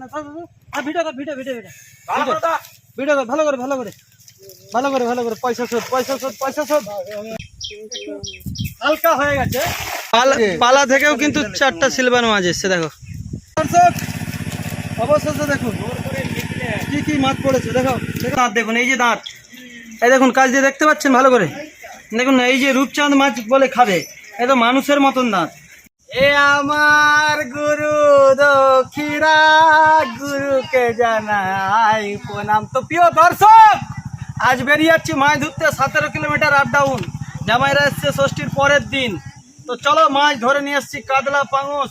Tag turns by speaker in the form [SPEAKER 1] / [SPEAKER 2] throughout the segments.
[SPEAKER 1] না থাক, থাক, থাক। আর ভিডিও কর ভিডিও ভিডিও ভিডিও। ভিডিও কর ভালো করে ভালো করে। ভালো করে ভালো করে। পয়সা শোধ পয়সা শোধ পয়সা শোধ। হালকা হয়ে গেছে।
[SPEAKER 2] পালা পালা থেকেও কিন্তু চারটা সিলভার মাছ এসছে দেখো।
[SPEAKER 1] অবশেষে দেখুন। কি কি মাছ পড়েছে দেখো দেখো দাঁত দেখুন এই যে দাঁত। এই দেখুন কাজ দিয়ে দেখতে পাচ্ছেন ভালো করে? দেখুন এই যে রূপচাঁদ মাছ বলে খাবে এ তো মানুষের মতন দাঁত। এ আমার গুরু দক্ষিণা, গুরুকে জানাই প্রণাম। তো প্রিয় দর্শক, আজ বেরিয়ে যাচ্ছি মাছ ধরতে সতেরো কিলোমিটার আপ ডাউন জামাইরা এসছে ষষ্ঠীর পরের দিন। তো চলো মাছ ধরে নিয়ে এসছি, কাতলা, পাঙস,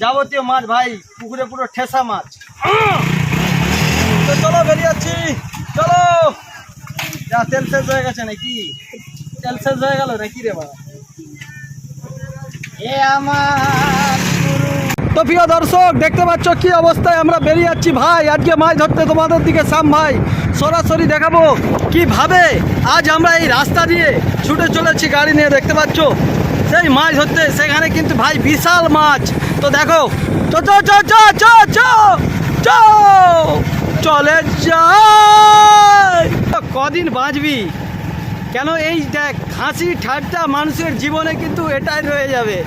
[SPEAKER 1] যাবতীয় মাছ ভাই, পুকুরে পুরো ঠেসা মাছ। তো চলো বেরিয়ে যাচ্ছি, চলো। যা, তেল শেষ হয়ে গেছে নাকি? তেল শেষ হয়ে গেল নাকি রে বাবা? তো প্রিয় দর্শক, দেখতে পাচ্ছ কি অবস্থায় আমরা বেরিয়ে যাচ্ছি। ভাই, আজকে মাছ ধরতে তোমাদের দিকে সাম ভাই। সরাসরি দেখাবো কীভাবে আজ আমরা এই রাস্তা দিয়ে ছুটে চলেছি গাড়ি নিয়ে, দেখতে পাচ্ছ? সেই মাছ ধরতে, সেখানে কিন্তু ভাই বিশাল মাছ। তো দেখো, চো চো চো চো চো চো চো, চলে যাই। কদিন বাঁচবি? কেন এই দেখ হাসি ঠাট্টা মানুষের জীবনে কিন্তু এটাই রয়ে যাবে।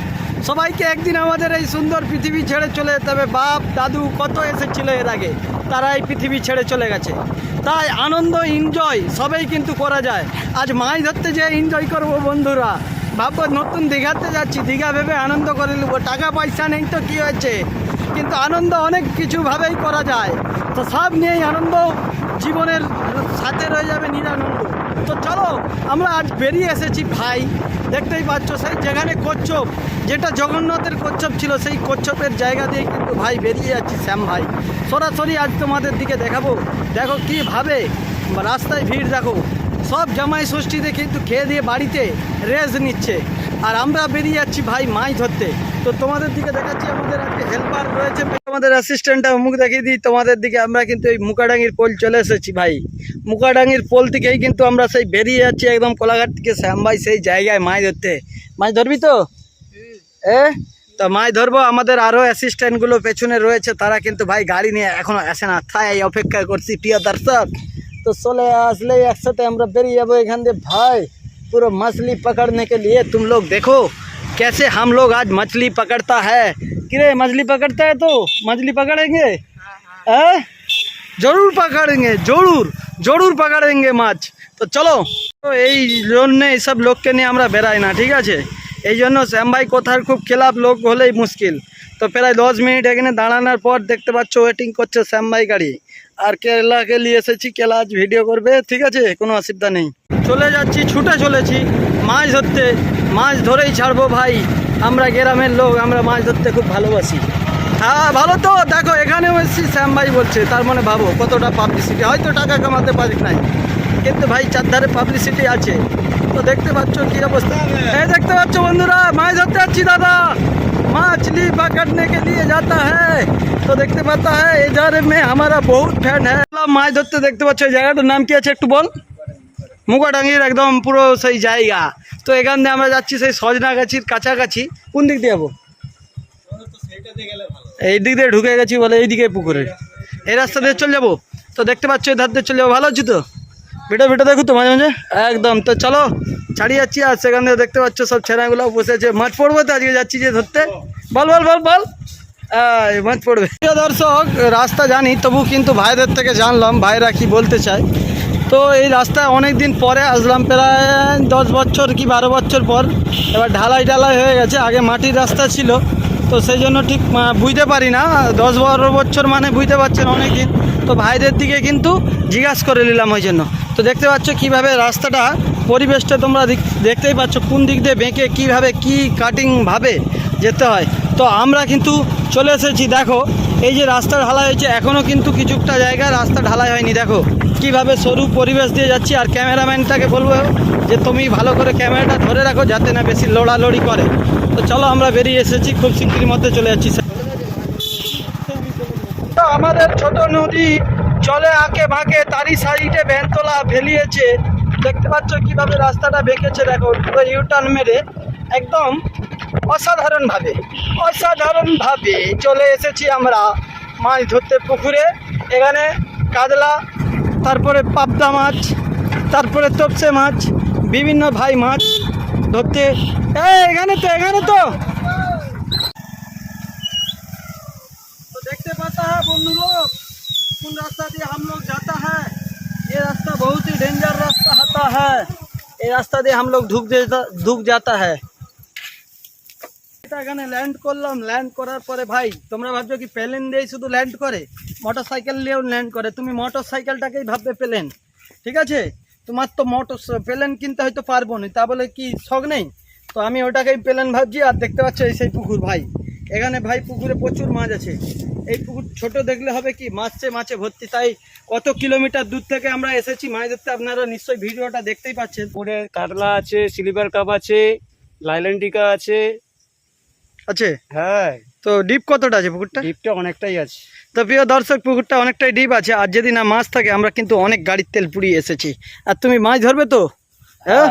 [SPEAKER 1] সবাইকে একদিন আমাদের এই সুন্দর পৃথিবী ছেড়ে চলে যেতে হবে। বাপ, দাদু কত এসেছিল এর আগে, তারা এই পৃথিবী ছেড়ে চলে গেছে। তাই আনন্দ এনজয় সবাই কিন্তু করা যায়। আজ মাছ ধরতে যেয়ে এনজয় করব বন্ধুরা। ভাববো নতুন দীঘাতে যাচ্ছি, দীঘা ভেবে আনন্দ করে নেব। টাকা পয়সা নেই তো কী হয়েছে? কিন্তু আনন্দ অনেক কিছুভাবেই করা যায়। তো সব নিয়েই আনন্দ জীবনের সাথে রয়ে যাবে নিরানন্দ তো চলো, আমরা আজ বেরিয়ে এসেছি ভাই। দেখতেই পাচ্ছ, সেই যেখানে কচ্ছপ, যেটা জগন্নাথের কচ্ছপ ছিল, সেই কচ্ছপের জায়গা দিয়ে কিন্তু ভাই বেরিয়ে যাচ্ছি শ্যাম ভাই। সরাসরি আজ তোমাদের দিকে দেখাবো। দেখো কীভাবে রাস্তায় ভিড়, দেখো। সব জামাই ষষ্ঠীতে কিন্তু খেয়ে দিয়ে বাড়িতে রেস্ট নিচ্ছে। আর আমরা বেরিয়ে যাচ্ছি ভাই মাছ ধরতে। তো তোমাদের দিকে দেখাচ্ছি, আমাদের আজকে হেল্পার রয়েছে আমাদের অ্যাসিস্ট্যান্টটা মুখ দেখিয়ে দিই তোমাদের দিকে আমরা কিন্তু এই মুকাডাঙ্গির পোল চলে এসেছি ভাই মুকাডাঙ্গির পোল থেকেই কিন্তু আমরা সেই বেরিয়ে যাচ্ছি একদম কোলাঘাট থেকে শ্যাম ভাই সেই জায়গায় মাছ ধরতে মাছ ধরবি তো এ তো মাছ ধরবো আমাদের আরও অ্যাসিস্ট্যান্টগুলো পেছনে রয়েছে তারা কিন্তু ভাই গাড়ি নিয়ে এখনো আসে না তাই অপেক্ষা করছি প্রিয় দর্শক তো চলে আসলে একসাথে আমরা বেরিয়ে যাবো এখান দিয়ে ভাই पूरा मछली पकड़ने के लिए तुम लोग देखो कैसे हम लोग आज मछली पकड़ता है किरे मछली पकड़ता है तो मछली पकड़ेंगे हैं? জরুর পকড়েঙ্গে জরুর জরুর পকড়েঙ্গে মাছ তো চলো তো এই জন্য এইসব লোককে নিয়ে আমরা বেরাই না ঠিক আছে এই জন্য শ্যাম ভাই কোথার খুব খেলাপ লোক হলেই মুশকিল তো প্রায় দশ মিনিট এখানে দাঁড়ানোর পর দেখতে পাচ্ছ ওয়েটিং করছে শ্যাম ভাই গাড়ি আর কেলাকে নিয়ে এসেছি কেলা আজ ভিডিও করবে ঠিক আছে কোনো অসুবিধা নেই চলে যাচ্ছি ছুটে চলেছি মাছ ধরতে মাছ ধরেই ছাড়বো ভাই আমরা গ্রামের লোক আমরা মাছ ধরতে খুব ভালোবাসি হ্যাঁ ভালো তো দেখো এখানেও এসেছি শ্যাম ভাই বলছে তার মানে ভাবো কতটা পাবলিসিটি হয়তো টাকা কামাতে পারি নাই কিন্তু ভাই চারধারে পাবলিসিটি আছে তো দেখতে পাচ্ছ কি অবস্থা এই দেখতে পাচ্ছ বন্ধুরা মাছ ধরতে যাচ্ছি দাদা मछली पकड़ने के लिए जाता है তো দেখতে পাতা है इधर में हमारा बहुत फैन है মাছ ধরতে দেখতে পাচ্ছ এই জায়গাটার নাম কি আছে একটু বল মুগাডাঙ্গির একদম পুরো সেই জায়গা তো এখান দিয়ে আমরা যাচ্ছি সেই সজনাগাছির কাছাকাছি। কোন দিক দিয়ে যাব? এই দিক দিয়ে ঢুকে গেছি বলে এইদিকে পুকুরে। এই রাস্তা দিয়ে চলে যাব। তো দেখতে পাচ্ছ, এই ধার দিয়ে চলে যাব। ভালো আছি তো? ভিডিও ভিডিও দেখো তো মাঝে মাঝে? একদম। তো চলো, ছাড়িয়ে যাচ্ছি। আর সেখান থেকে দেখতে পাচ্ছ, সব ছেনাগুলো বসেছে মাছ পড়ব তো আজকে যাচ্ছি যে ধরতে? বল বল বল বল। মাছ পড়বে। দর্শক, রাস্তা জানি, তবু কিন্তু ভাইদের থেকে জানলাম। ভাইরা কি বলতে চায়? তো এই রাস্তায় অনেক দিন পরে আসলাম, প্রায় দশ বছর কি বারো বছর পর। এবার ঢালাই ঢালাই হয়ে গেছে, আগে মাটির রাস্তা ছিল। তো সেই জন্য ঠিক বুঝতে পারি না, দশ বারো বছর মানে বুঝতে পারছেন অনেক দিন তো ভাইদের দিকে কিন্তু জিজ্ঞাসা করে নিলাম ওই জন্য। তো দেখতে পাচ্ছ কীভাবে রাস্তাটা, পরিবেশটা তোমরা দেখ- দেখতেই পাচ্ছ কোন দিক দিয়ে বেঁকে কীভাবে কী কাটিংভাবে যেতে হয়। তো আমরা কিন্তু চলে এসেছি, দেখো। এই যে রাস্তা ঢালাই হয়েছে এখনও কিন্তু কিছুটা জায়গায় রাস্তা ঢালাই হয়নি, দেখো। কীভাবে সরু পরিবেশ দিয়ে যাচ্ছি, আর ক্যামেরাম্যানটাকে বলব যে তুমি ভালো করে ক্যামেরাটা ধরে রাখো যাতে না বেশি লড়ালড়ি করে। তো চলো আমরা বেরিয়ে এসেছি, খুব শীঘ্রই মধ্যে চলে যাচ্ছি। আমাদের ছোট নদী চলে আঁকে বাঁকে তারই সাইডে ভ্যানতলা ফেলিয়েছে দেখতে পাচ্ছ কীভাবে রাস্তাটা বেঁকেছে, দেখো, পুরো ইউটার্ন মেরে। একদম অসাধারণভাবে অসাধারণভাবে চলে এসেছি আমরা মাছ ধরতে পুকুরে এখানে কাতলা তারপরে পাবদা মাছ তারপরে তপসে মাছ বিভিন্ন ভাই মাছ ধরতে এই এখানে তো এখানে তো तो देखते पाता है बंधु लोग कौन रास्ता दिए हम लोग जाता है ये रास्ता बहुत ही डेंजर रास्ता होता है ये रास्ता দিয়ে हम लोग ঢুক যেতা ঢুক जाता है এটা এখানে ল্যান্ড করলাম ল্যান্ড করার পরে ভাই, তোমরা ভাবছ কি প্লেন দিয়েই শুধু ল্যান্ড করে? মোটর সাইকেল নিয়েও ল্যান্ড করে। তুমি মোটর সাইকেলটাকেই ভাববে প্লেন। ঠিক আছে? তোমার তো মোটর প্লেন কিনতে হয়তো পারব না। তা বলে কি শখ নেই? তো আমি ওটাকেই প্লেন ভাবছি, আর দেখতে পাচ্ছ এই সেই পুকুর ভাই। এখানে ভাই পুকুরে প্রচুর মাছ আছে। এই পুকুর ছোট দেখলে হবে কি, মাছে মাছে ভর্তি। তাই কত কিলোমিটার দূর থেকে আমরা এসেছি মাছ ধরতে আপনারা নিশ্চয়ই ভিডিওটা দেখতেই পাচ্ছেন।
[SPEAKER 3] পুকুরে কাতলা আছে সিলভার কাপ আছে লাইল্যান্ডিকা আছে
[SPEAKER 1] আছে?
[SPEAKER 3] হ্যাঁ।
[SPEAKER 1] তো ডিপ কতটা আছে পুকুরটা?
[SPEAKER 3] ডিপটা অনেকটাই আছে।
[SPEAKER 1] তো প্রিয় দর্শক পুকুরটা অনেকটাই ডিপ আছে। আর যদি না মাছ থাকে আমরা কিন্তু অনেক গাড়ির তেল পুড়িয়ে এসেছি। আর তুমি মাছ ধরবে তো? হ্যাঁ?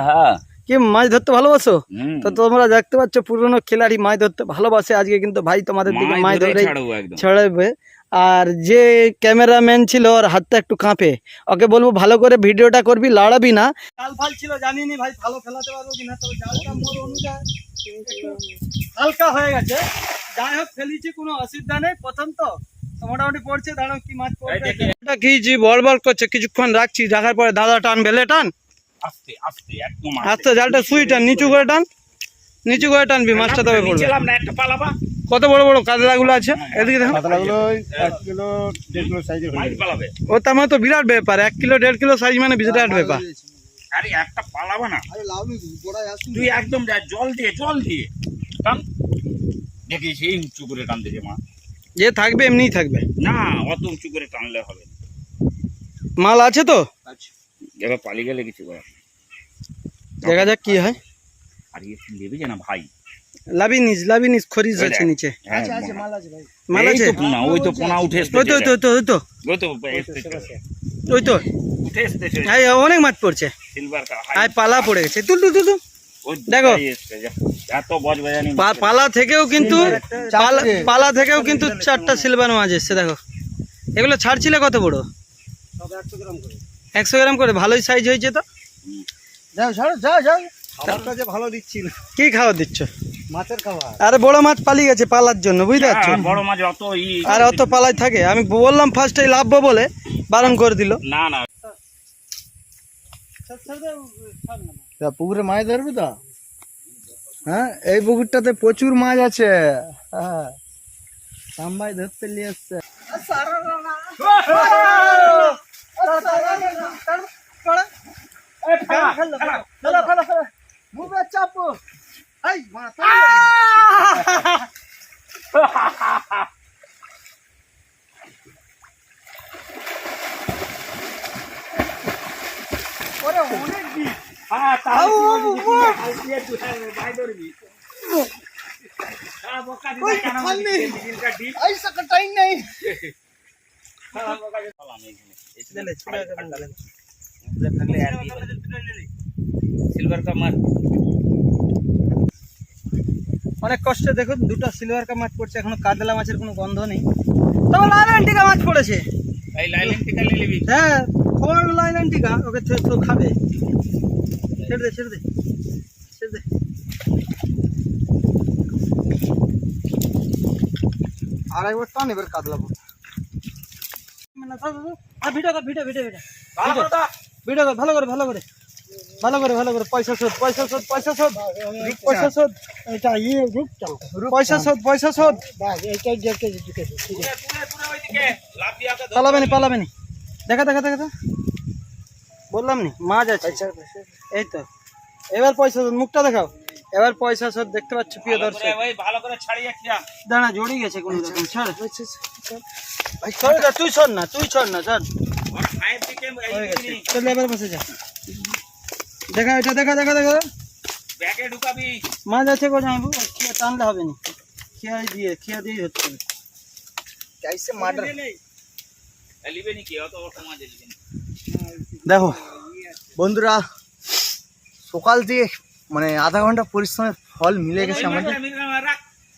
[SPEAKER 1] কি মাছ ধরতে ভালোবাসো? তো তোমরা দেখতে পাচ্ছ পুরনো খেলাড়ি মাছ ধরতে ভালোবাসে। আজকে কিন্তু ভাই তোমাদের দিকে মাছ ধরে ছড়াবে আর যে ক্যামেরাম্যান ছিল ওর হাতটা একটু কাঁপে। ওকে বলব ভালো করে ভিডিওটা করবি লড়াবি না। ফাল ছিল জানিনি ভাই ভালো খেলাতে পারব কিনা তবে জালটা মোর অনুযায়ী। একটু হালকা হয়ে গেছে। যাই হোক ফেলেছি কোনো অসুবিধা নেই। প্রথম তো মোটামুটি পড়ছে দাঁড়াও কি মাছ এটা কি জি বল বল করছে কিছুক্ষণ রাখছি রাখার পরে দাদা টান বেলে টান?
[SPEAKER 4] আস্তে আস্তে একদম
[SPEAKER 1] আস্তে। জালটা সুই টান নিচু করে টান। নিচু করে টানবি মাছটা তবে পড়বে।
[SPEAKER 4] নিচেলাম না একটা পালাবা।
[SPEAKER 1] কত বড় বড় কাতলাগুলো আছে? এদিকে দেখো। ও তার মানে তো বিরাট ব্যাপার এক কিলো দেড় কিলো সাইজ মানে বিরাট ব্যাপার।
[SPEAKER 4] আরে একটা পালাবা না। তুই একদম যা জল দিয়ে জল দিয়ে টান দেখি সেই উঁচু করে মা।
[SPEAKER 1] যে থাকবে এমনিই থাকবে।
[SPEAKER 4] না অত উঁচু করে টানলে হবে
[SPEAKER 1] মাল আছে তো?
[SPEAKER 4] এবার পালিয়ে গেলে কিছু করার
[SPEAKER 1] দেখা যাক কি হয়।
[SPEAKER 4] আর ইয়ে নেবে যে না ভাই?
[SPEAKER 1] লাভিনিস লাভিনিস খরিজ
[SPEAKER 4] ওই
[SPEAKER 1] আছে। নিচে।
[SPEAKER 4] হ্যাঁ,
[SPEAKER 1] মাল
[SPEAKER 4] এই
[SPEAKER 1] আছে?
[SPEAKER 4] তো পোনা, ওই তো পোনা উঠে এসছে
[SPEAKER 1] ওই তো ওই তো ওই তো ওই তো।
[SPEAKER 4] ওই তো। উঠে
[SPEAKER 1] অনেক মাছ পড়ছে।
[SPEAKER 4] সিলভার কা
[SPEAKER 1] পালা পড়ে গেছে। তুল তুল তুল। দেখো। পালা থেকেও কিন্তু পালা- পালা থেকেও কিন্তু চারটা সিলভার মাছ এসছে দেখো। এগুলো ছাড়ছিলে কত বড়? একশো গ্রাম করে। ভালোই সাইজ হয়েছে তো?
[SPEAKER 3] যাও ছাড়ো যাও যাও। খাবারটা যে ভালো দিচ্ছিল।
[SPEAKER 1] কি খাওয়া দিচ্ছ?
[SPEAKER 3] মাছের খাবার।
[SPEAKER 1] আরে বড় মাছ পালিয়ে গেছে পালার জন্য বুঝতে পারছ?
[SPEAKER 4] হ্যাঁ, বড় মাছ অত
[SPEAKER 1] আর অত পালাই থাকে। আমি বললাম ফার্স্টে লাভবো বলে বারণ করে দিল।
[SPEAKER 4] না না
[SPEAKER 3] পুকুরে মাছ ধরবি তো? হ্যাঁ? এই পুকুরটাতে প্রচুর মাছ আছে। হ্যাঁ। সাম্বাই ধরতে নিয়ে এসছে
[SPEAKER 4] হ্যাঁ, তাহলে কি বলবি? তুই হাল দিয়ে তুই হাল ভাই ধরবি। হ্যাঁ, বোকা দিদা কেন বলবি? দিদিনকার ডিম। হ্যাঁ, বোকা দিদা। চল, আমি এখানে। এখানে খাই, খাটা লাগে। উপরে থাকলে আর কি হবে? সিলভার
[SPEAKER 1] অনেক কষ্টে দেখুন দুটো সিলভার কাপ মাছ পড়ছে এখনও কাতলা মাছের কোনো গন্ধ নেই। তবে লাইলান্টিকা মাছ পড়েছে।
[SPEAKER 4] এই লাইলেন টিকা নিয়ে নিবি
[SPEAKER 1] হ্যাঁ ফোর লাইলান্টিকা ওকে তো খাবে। ছেড়ে দে ছেড়ে দে ছেড়ে দে।
[SPEAKER 3] আর একবার টান এবার
[SPEAKER 1] ভিডিও
[SPEAKER 4] ভালো করে
[SPEAKER 1] ভালো করে ভালো করে। ভালো করে ভালো করে। পয়সা শোধ পয়সা শোধ পয়সা শোধ। পয়সা শোধ।
[SPEAKER 3] এটা ইয়ে রূপচাঁদ
[SPEAKER 1] পয়সা শোধ পয়সা শোধ।
[SPEAKER 3] বাস এইটাই দেখতে
[SPEAKER 4] তুলে, তুলে, তুলে ওইদিকে। লাফ দিয়ে ওকে ধর।
[SPEAKER 1] পালাবে নি পালাবে নি দেখা দেখা দেখা দেখা। বললাম নি মাছ আছে এই তো এবার পয়সা শোধ মুখটা দেখাও এবার পয়সা শোধ দেখতে পাচ্ছ প্রিয়
[SPEAKER 4] ভালো
[SPEAKER 1] দর্শক
[SPEAKER 4] করে, ওই ভালো করে ছাড়িয়ে খিয়া।
[SPEAKER 1] দাঁড়া জড়িয়ে গেছে কোনো রকম ছাড় ভাই সরে যা তুই সর না তুই সর না ছাড়
[SPEAKER 4] ওর পায়ের দিকে এই
[SPEAKER 1] হয়ে গেছে
[SPEAKER 4] দিকে
[SPEAKER 1] চল এবার বসে যা দেখা এটা দেখা দেখা দেখা
[SPEAKER 4] ব্যাগে ঢুকাবি
[SPEAKER 1] মাছ আছে গো জামাইবু খিয়া টানলে হবে না খিয়াই দিয়ে খিয়া দিয়েই হচ্ছে
[SPEAKER 3] कैसे मर्डर দেখো বন্ধুরা সকাল থেকে মানে আধা ঘণ্টা পরিশ্রমের ফল মিলে গেছে আমাদের।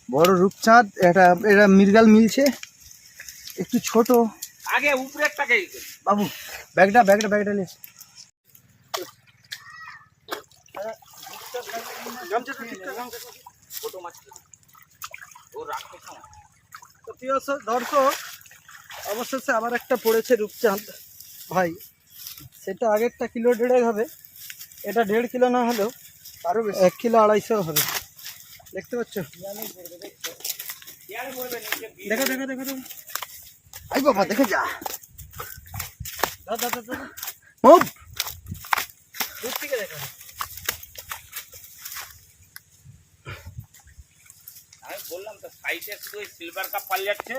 [SPEAKER 3] বড় রূপচাঁদ এটা এটা মৃগাল মিলছে। একটু ছোট।
[SPEAKER 4] আগে উপরেরটাকে
[SPEAKER 3] বাবু ব্যাগটা ব্যাগটা ব্যাগটা নিয়ে
[SPEAKER 4] ছোট মাছ ও রাখতে
[SPEAKER 1] তো প্রিয় স- দর্শক অবশেষে আবার একটা পড়েছে রূপচাঁদ ভাই। সেটা আগেরটা কিলো দেড়েক হবে। এটা দেড় কিলো না হলেও আরও এক কিলো আড়াইশো হবে। দেখতে পাচ্ছ? দেখো দেখো দেখো দেখো।
[SPEAKER 3] আই বাবা দেখে যা।
[SPEAKER 1] দূর থেকে দেখো।
[SPEAKER 4] আমি বললাম তো সাইডে শুধু ওই সিলভার কাপ পাল যাচ্ছে।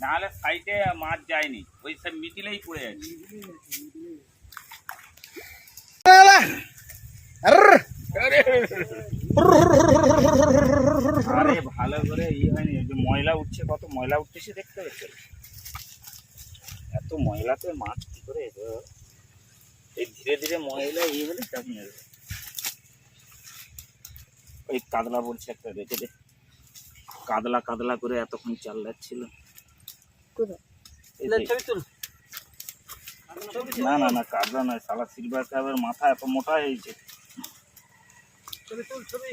[SPEAKER 4] নাহলে সাইডে মাছ যায়নি। ওই সব মিডিলেই পড়ে যাচ্ছে আরে ভালো করে ই হয়নি ময়লা উঠছে, কত ময়লা দেখতে এত ময়লাতে মাছ কি করে এই ধীরে ধীরে ময়লা ই হলে চাপ নেবে ওই কাতলা বলছে একটা রেখে দে। কাদলা কাদলা করে এতক্ষণ চাল
[SPEAKER 1] তুল
[SPEAKER 4] না না না কাদলা নয় সালা সিলভার কাপের মাথা এত মোটা হয়েছে
[SPEAKER 1] ছবি তুল ছবি।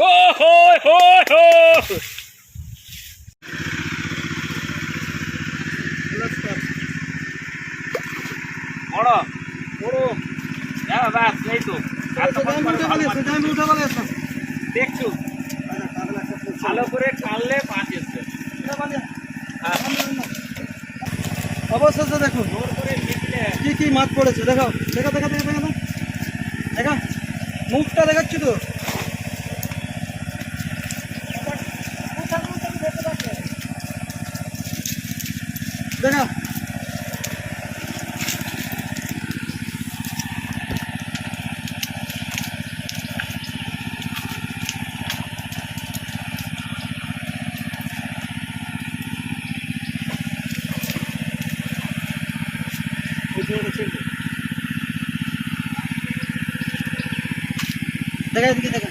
[SPEAKER 4] ও হো হো হো বড়।
[SPEAKER 1] বড়।
[SPEAKER 4] হ্যাঁ বাস এই তো।
[SPEAKER 1] উঠে বলে
[SPEAKER 4] দেখছ? ভালো করে টানলে পাঁচ এসছে হ্যাঁ,
[SPEAKER 1] অবশেষে দেখুন।
[SPEAKER 4] নিচলে
[SPEAKER 1] কি কি মাছ পড়েছে? দেখো দেখা দেখো দেখো দেখো। দেখো। মুখটা দেখাচ্ছি তো দেখো দেখা এদিকে দেখা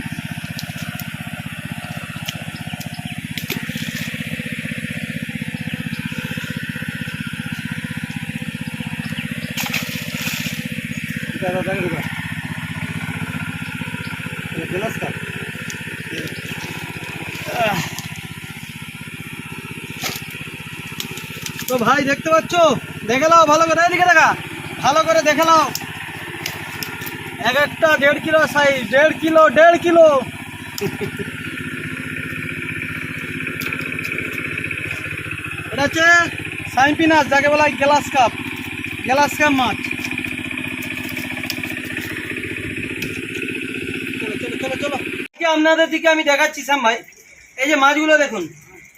[SPEAKER 1] দেখা দেখা দেখা গ্লাস তো ভাই, দেখতে পাচ্ছ? দেখে নাও, ভালো করে। এদিকে দেখা। ভালো করে দেখে নাও। এক একটা দেড় কিলো সাইজ দেড় কিলো দেড় কিলো। এটা হচ্ছে সাইপিনাস যাকে বলা হয় গ্লাস কাপ গ্লাস কাপ মাছ। চলো আপনাদের দিকে আমি দেখাচ্ছি, শ্যাম ভাই। এই যে মাছগুলো দেখুন,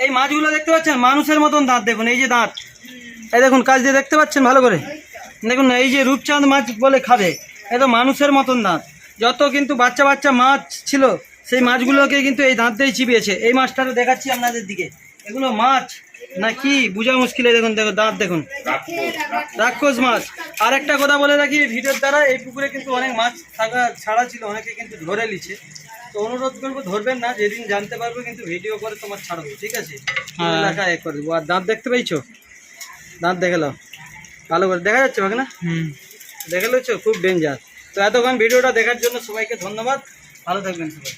[SPEAKER 1] এই মাছগুলো দেখতে পাচ্ছেন? মানুষের মতন দাঁত দেখুন, এই যে দাঁত। এই দেখুন, কাজ দিয়ে দেখতে পাচ্ছেন ভালো করে? দেখুন, এই যে রূপচাঁদ মাছ বলে খাবে। এ তো মানুষের মতন দাঁত। যত কিন্তু বাচ্চা বাচ্চা মাছ ছিল সেই মাছগুলোকে কিন্তু এই দাঁত দিয়েই চিবিয়েছে। এই মাছটা তো দেখাচ্ছি আপনাদের দিকে। এগুলো মাছ? না কি? বোঝা মুশকিল দেখুন দেখো দাঁত দেখুন। রাক্ষস মাছ। আর একটা কথা বলে রাখি ভিডিওর দ্বারা এই পুকুরে কিন্তু অনেক মাছ থাকা ছাড়া ছিল অনেকে কিন্তু ধরে নিচ্ছে তো অনুরোধ করব ধরবেন না যেদিন জানতে পারব কিন্তু ভিডিও করে তোমার ছাড়বো ঠিক আছে?
[SPEAKER 2] হ্যাঁ।
[SPEAKER 1] এলাকা এ করে দেবো। আর দাঁত দেখতে পেয়েছ? দাঁত দেখে নাও। ভালো করে দেখা যাচ্ছে ভাগ না?
[SPEAKER 2] হুম।
[SPEAKER 1] দেখে নিচ্ছ খুব ডেঞ্জার তো এতক্ষণ ভিডিওটা দেখার জন্য সবাইকে ধন্যবাদ। ভালো থাকবেন সবাই।